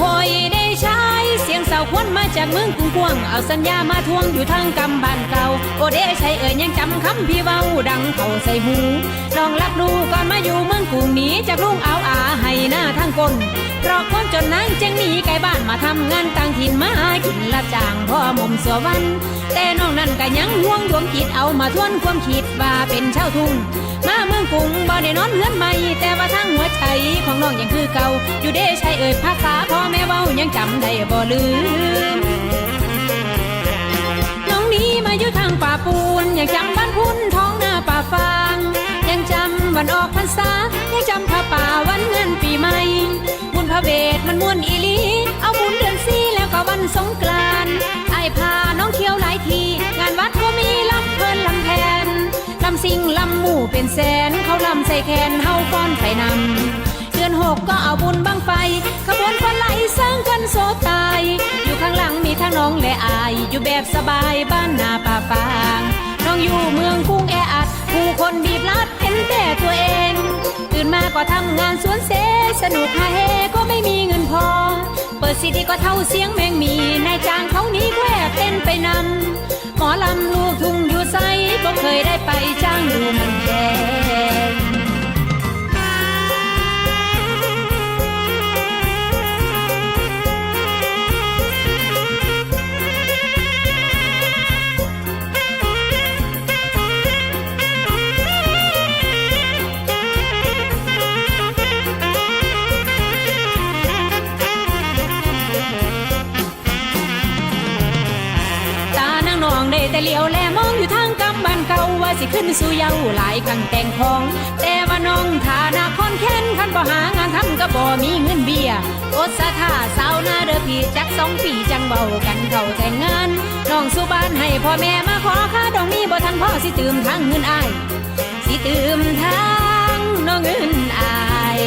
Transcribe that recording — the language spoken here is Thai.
หอยได้ใช้เสียงสาวควนมาจากเมืองกุ้งกวง เอาสัญญามาทวงอยู่ทางกำบ้านเก่า โอเดใช้เอ่ยยังจำคำพี่เว้าดังเขาใส่หูลองรับรู้ก่อนมาอยู่เมืองกรุงนี้จากลุงเอาอาให้หน้าทางก้นเพราะ จนนางจึงหนีไกลบ้านมาทำงานต่างถิ่นมาหากินละจางพ่อม่มสัววันแต่น้องนั้นก็ยังห่วงดวงจิตเอามาทวนความคิดว่าเป็นชาวทุ่งมาเมืองกรุงบ่ได้นอนเฮือนใหม่แต่ว่าทางหัวใจของน้องยังคือเก่าอยู่เด้ใช่เอ่ยภาษาพ่อแม่เว้ายังจำได้บ่ลืมน้องนี้มาอยู่ทางป่าปูนยังจำบ้านพุนท้องหน้าป่าฟาง ยังจำวันออกพรรษา เวทมันม่วนอีลี เอาบุญเดือนสี่แล้วก็วันสงกรานต์ไอ้พาน้องเที่ยวหลายที งานวัดก็มีลำเพลินลำแพนลำสิงลำหมู่เป็นแสนเขาลำใส่แขนเฮาฟ้อนไปนำเดือนหกก็เอาบุญบังไฟขบวนคนไหลสร้างกันโซตาย อยู่ข้างหลังมีทั้งน้องและอาย อยู่แบบสบายบ้านนาป่าฟางน้องอยู่เมืองกรุงแออัดผู้คนบีบลัดเห็นแต่ตัวเอง นมาก็ทำงานสวนเสสนุกฮาเฮก็ไม่มีเงินพอ เปิดซีดีก็เท่าเสียงแมงมีนายจ้างเขานี้แควเต้นไปนำหมอลำลูกทุ่งอยู่ไซก็เคยได้ไปจ้า แต่เลี้ยวแลมองอยู่ทางกำบ้านเก่าว่าสิขึ้นสู่เยาหลายครั้งแต่งของ แต่ว่าน้องฐานะคอนแค้นคันบ่หางานทำก็บ่มีเงินเบียอดสะท่าสาวหน้าเด้อพี่จักสองปีจังเบากันเข้าแต่งงาน น้องสู่บ้านให้พ่อแม่มาขอค่าดอกมีบ่ทันพ่อสิตืมทางเงินอายสิตืมทางน้องเงินอาย